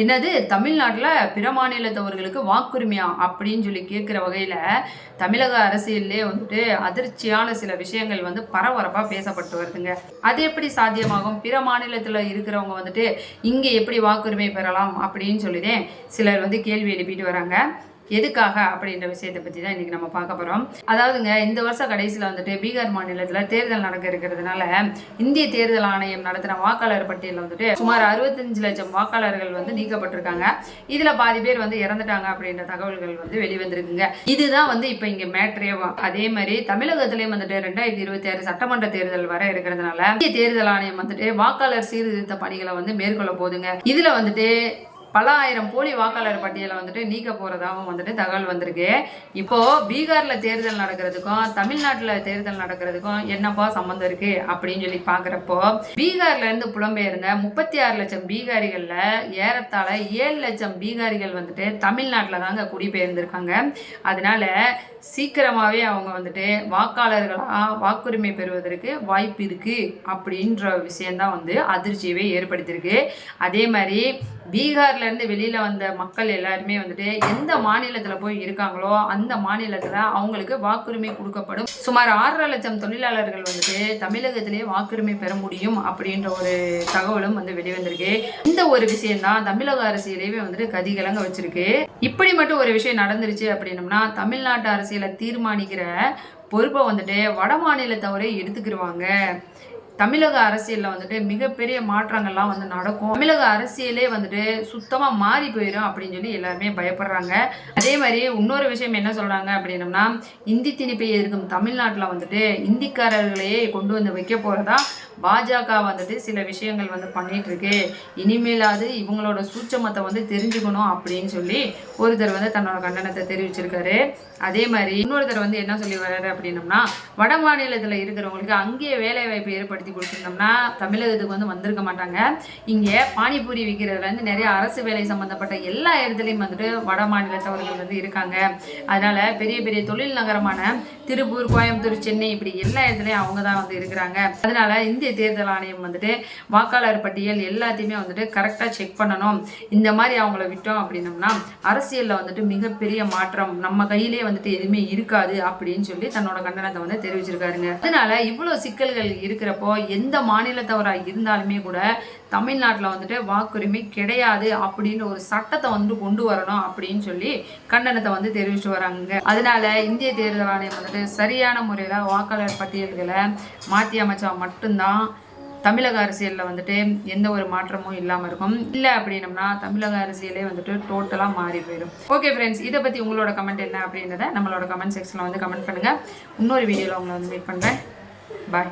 என்னது தமிழ்நாட்டில் பிற மாநிலத்தவர்களுக்கு வாக்குரிமையா அப்படின்னு சொல்லி கேட்குற வகையில் தமிழக அரசியல்லே வந்துட்டு அதிர்ச்சியான சில விஷயங்கள் வந்து பரபரப்பாக பேசப்பட்டு வருதுங்க. அது எப்படி சாத்தியமாகும்? பிற மாநிலத்தில் இருக்கிறவங்க வந்துட்டு இங்கே எப்படி வாக்குரிமை பெறலாம் அப்படின்னு சொல்லிதான் சிலர் வந்து கேள்வி எழுப்பிட்டு வராங்க. எதுக்காக அப்படின்ற விஷயத்தை பற்றி தான் இன்றைக்கி நம்ம பார்க்க போகிறோம் அதாவதுங்க இந்த வருஷம் கடைசியில் வந்துட்டு பீகார் மாநிலத்தில் தேர்தல் நடக்க இருக்கிறதுனால இந்திய தேர்தல் ஆணையம் நடத்தின வாக்காளர் பட்டியலில் வந்துட்டு சுமார் அறுபத்தஞ்சு லட்சம் வாக்காளர்கள் வந்து நீக்கப்பட்டிருக்காங்க. இதில் பாதி பேர் வந்து இறந்துட்டாங்க அப்படின்ற தகவல்கள் வந்து வெளிவந்திருக்குங்க. இதுதான் வந்து இப்போ இங்கே மேட்ரே அதே மாதிரி தமிழகத்திலையும் வந்துட்டு ரெண்டாயிரத்தி இருபத்தி ஆறு சட்டமன்ற தேர்தல் வர இருக்கிறதுனால இந்திய தேர்தல் ஆணையம் வந்துட்டு வாக்காளர் சீர்திருத்த பணிகளை வந்து மேற்கொள்ள போதுங்க இதில் வந்துட்டு பல ஆயிரம் போலி வாக்காளர் பட்டியலை வந்துட்டு நீக்க போறதாகவும் வந்துட்டு தகவல் வந்திருக்கு. இப்போ பீகார்ல தேர்தல் நடக்கிறதுக்கும் தமிழ்நாட்டுல தேர்தல் நடக்கிறதுக்கும் என்னப்பா சம்மந்தம் இருக்கு அப்படின்னு சொல்லி பாக்குறப்போ பீகார்ல இருந்து புலம்பெயர்ந்த முப்பத்தி ஆறு லட்சம் பீகாரிகள்ல ஏறத்தாழ ஏழு லட்சம் பீகாரிகள் வந்துட்டு தமிழ்நாட்டில் தாங்க குடிபெயர்ந்திருக்காங்க. அதனால சீக்கிரமாவே அவங்க வந்துட்டு வாக்காளர்களா வாக்குரிமை பெறுவதற்கு வாய்ப்பு இருக்கு அப்படின்ற விஷயம்தான் வந்து அதிர்ச்சியவே ஏற்படுத்தியிருக்கு. அதே மாதிரி பீகார் இருந்து வெளியில வந்த மக்கள் எல்லாருமே வந்துட்டு எந்த மாநிலத்துல போய் இருக்காங்களோ அந்த மாநிலத்துல அவங்களுக்கு வாக்குரிமை கொடுக்கப்படும். சுமார் ஆறரை லட்சம் தொழிலாளர்கள் வந்துட்டு தமிழகத்திலேயே வாக்குரிமை பெற முடியும் அப்படின்ற ஒரு தகவலும் வந்து வெளிவந்திருக்கு. இந்த ஒரு விஷயம்தான் தமிழக அரசியலையுமே வந்துட்டு கதி கலங்க வச்சிருக்கு. இப்படி மட்டும் ஒரு விஷயம் நடந்துருச்சு அப்படின்னம்னா தமிழ்நாட்டு அரசியலை தீர்மானிக்கிற பொறுப்பை வந்துட்டு வட மாநிலத்தவரே எடுத்துக்கிடுவாங்க தமிழக அரசியலில் வந்துட்டு மிகப்பெரிய மாற்றங்கள்லாம் வந்து நடக்கும். தமிழக அரசியலே வந்துட்டு சுத்தமாக மாறி போயிடும் அப்படின்னு சொல்லி எல்லாருமே பயப்படுறாங்க. அதே மாதிரி இன்னொரு விஷயம் என்ன சொல்கிறாங்க அப்படின்னம்னா இந்தி திணிப்பை எதிர்க்கும் தமிழ்நாட்டில் வந்துட்டு இந்திக்காரர்களையே கொண்டு வந்து வைக்க போகிறதா பாஜக வந்துட்டு சில விஷயங்கள் வந்து பண்ணிட்டு இருக்கு இனிமேலாவது இவங்களோட சூட்சமத்தை வந்து தெரிஞ்சுக்கணும் அப்படின்னு சொல்லி ஒருத்தர் வந்து தன்னோட கண்டனத்தை தெரிவிச்சிருக்காரு. அதே மாதிரி இன்னொருத்தர் வந்து என்ன சொல்லி வர்றாரு அப்படின்னம்னா வட மாநிலத்தில் இருக்கிறவங்களுக்கு அங்கேயே வேலை வாய்ப்பு ஏற்படுத்தி கொடுத்துருந்தோம்னா தமிழகத்துக்கு வந்து வந்திருக்க மாட்டாங்க. இங்கே பானிபூரி விற்கிறதுலேருந்து நிறைய அரசு வேலை சம்மந்தப்பட்ட எல்லா இடத்துலையும் வந்துட்டு வட மாநிலத்தவர்கள் வந்து இருக்காங்க. அதனால் பெரிய பெரிய தொழில் நகரமான திருப்பூர் கோயம்புத்தூர் சென்னை இப்படி எல்லா இடத்துலையும் அவங்க தான் வந்து இருக்கிறாங்க. அதனால இந்திய தேர்தல் ஆணையம் வந்துட்டு வாக்காளர் பட்டியல் எல்லாத்தையுமே வந்துட்டு கரெக்டாக செக் பண்ணணும். இந்த மாதிரி அவங்கள விட்டோம் அப்படின்னோம்னா அரசியலில் வந்துட்டு மிகப்பெரிய மாற்றம் நம்ம கையிலே வந்துட்டு எதுவுமே இருக்காது அப்படின்னு சொல்லி தன்னோட கண்டனத்தை வந்து தெரிவிச்சிருக்காருங்க. அதனால இவ்வளோ சிக்கல்கள் இருக்கிறப்போ எந்த மாநிலத்தவராக இருந்தாலுமே கூட தமிழ்நாட்டில் வந்துட்டு வாக்குரிமை கிடையாது அப்படின்னு ஒரு சட்டத்தை வந்து கொண்டு வரணும் அப்படின்னு சொல்லி கண்டனத்தை வந்து தெரிவிச்சு வராங்க அதனால இந்திய தேர்தல் ஆணையம் வந்துட்டு சரியான முறையில் வாக்காளர் பட்டியல்களை மாற்றி அமைச்சா மட்டும்தான் தமிழக அரசியலில் வந்துட்டு எந்த ஒரு மாற்றமும் இல்லாமல் இருக்கும். இல்லை அப்படின்னம்னா தமிழக அரசியலே வந்துட்டு டோட்டலாக மாறி போயிடும். ஓகே ஃப்ரெண்ட்ஸ் இதை பற்றி உங்களோட கமெண்ட் என்ன அப்படின்றத நம்மளோட கமெண்ட் செக்ஷனில் வந்து கமெண்ட் பண்ணுங்கள் இன்னொரு வீடியோவில் உங்களை வந்து மீட் பண்ணுறேன் பாய்